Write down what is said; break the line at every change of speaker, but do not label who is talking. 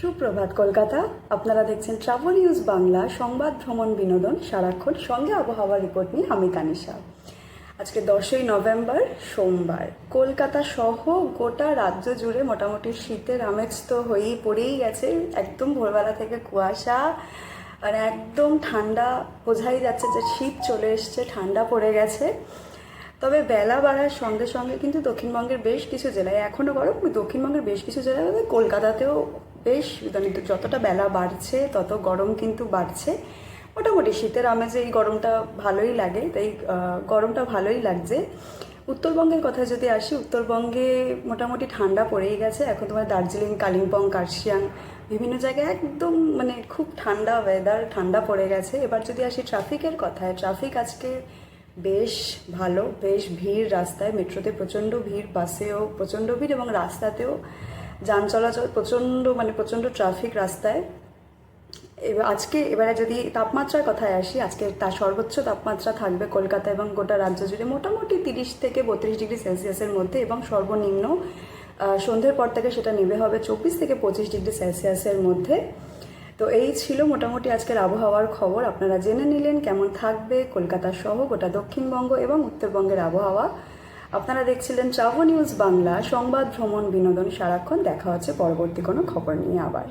সুপ্রভাত, কলকাতা। আপনারা দেখছেন ট্রাভেল নিউজ বাংলা সংবাদ, ভ্রমণ, বিনোদন, সারাক্ষণ, সঙ্গে আবহাওয়া রিপোর্ট নিয়ে আমি তানিশা। আজকে দশই নভেম্বর, সোমবার। কলকাতা সহ গোটা রাজ্য জুড়ে মোটামুটি শীতের আমেজ তো হয়েই পড়েই গেছে। একদম ভোরবেলা থেকে কুয়াশা, আর একদম ঠান্ডা, বোঝাই যাচ্ছে যে শীত চলে এসছে, ঠান্ডা পড়ে গেছে। তবে বেলা বাড়ার সঙ্গে সঙ্গে কিন্তু দক্ষিণবঙ্গের বেশ কিছু জেলায় এখনও গরম দক্ষিণবঙ্গের বেশ কিছু জেলায় কলকাতাতেও বেশ মানে যতটা বেলা বাড়ছে, তত গরম কিন্তু বাড়ছে। মোটামুটি শীতের আমেজে এই গরমটা ভালোই লাগে, তাই গরমটা ভালোই লাগছে। উত্তরবঙ্গের কথা যদি আসি, উত্তরবঙ্গে মোটামুটি ঠান্ডা পড়েই গেছে। এখন তোমার দার্জিলিং, কালিম্পং, কার্শিয়াং বিভিন্ন জায়গায় একদম মানে খুব ঠান্ডা ওয়েদার ঠান্ডা পড়ে গেছে। এবার যদি আসি ট্রাফিকের কথায় ট্রাফিক আজকে বেশ ভালো, বেশ ভিড় রাস্তায়। মেট্রোতে প্রচণ্ড ভিড়, বাসেও প্রচণ্ড ভিড় এবং রাস্তাতেও যান চলাচল প্রচণ্ড মানে প্রচণ্ড ট্রাফিক রাস্তায়। এবার আজকে এবারে যদি তাপমাত্রার কথায় আসি, আজকে তার সর্বোচ্চ তাপমাত্রা থাকবে কলকাতা এবং গোটা রাজ্য জুড়ে মোটামুটি তিরিশ থেকে বত্রিশ ডিগ্রি সেলসিয়াসের মধ্যে এবং সর্বনিম্ন সন্ধ্যের পর থেকে সেটা নেমে হবে চব্বিশ থেকে পঁচিশ ডিগ্রি সেলসিয়াসের মধ্যে। তো এই ছিল মোটামুটি আজকের আবহাওয়ার খবর। আপনারা জেনে নিলেন কেমন থাকবে কলকাতা সহ গোটা দক্ষিণবঙ্গ এবং উত্তরবঙ্গের আবহাওয়া। আপনারা দেখছিলেন ট্রাভো নিউজ বাংলা, সংবাদ, ভ্রমণ, বিনোদন, সারাক্ষণ। দেখা হচ্ছে পরবর্তী কোনো খবর নিয়ে আবার।